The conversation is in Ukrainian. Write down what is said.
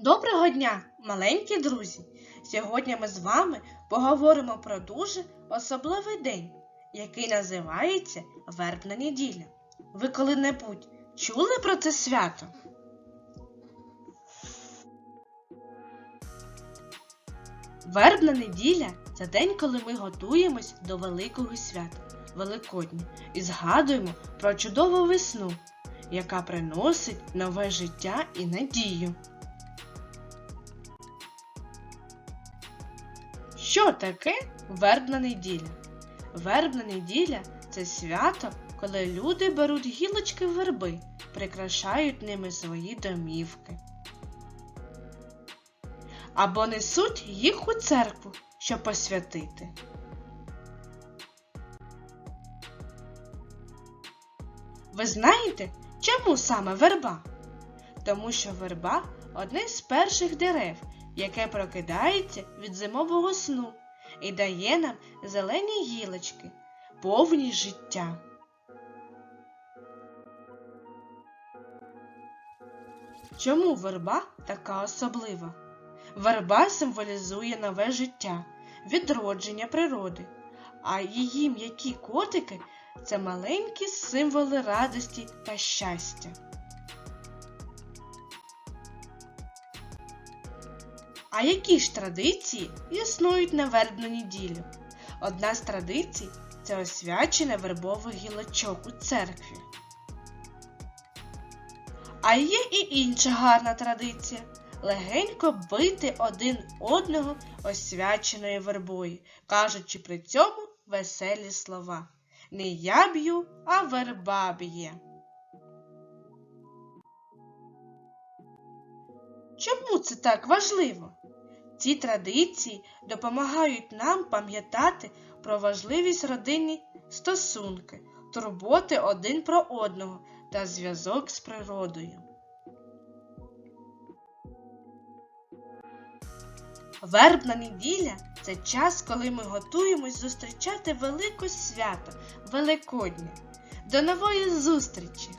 Доброго дня, маленькі друзі! Сьогодні ми з вами поговоримо про дуже особливий день, який називається Вербна неділя. Ви коли-небудь чули про це свято? Вербна неділя це день, коли ми готуємось до великого свята Великодня і згадуємо про чудову весну, яка приносить нове життя і надію. Що таке вербна неділя? Вербна неділя це свято, коли люди беруть гілочки верби, прикрашають ними свої домівки. Або несуть їх у церкву, щоб посвятити. Ви знаєте, чому саме верба? Тому що верба одне з перших дерев, яке прокидається від зимового сну і дає нам зелені гілочки, повні життя. Чому верба така особлива? Верба символізує нове життя, відродження природи, а її м'які котики це маленькі символи радості та щастя. А які ж традиції існують на вербну неділю? Одна з традицій це освячення вербових гілочок у церкві. А є і інша гарна традиція легенько бити один одного освяченою вербою, кажучи при цьому веселі слова. Не я б'ю, а верба б'є. Чому це так важливо? Ці традиції допомагають нам пам'ятати про важливість родинні стосунки, турботи один про одного та зв'язок з природою. Вербна неділя це час, коли ми готуємось зустрічати велике свято Великодня. До нової зустрічі!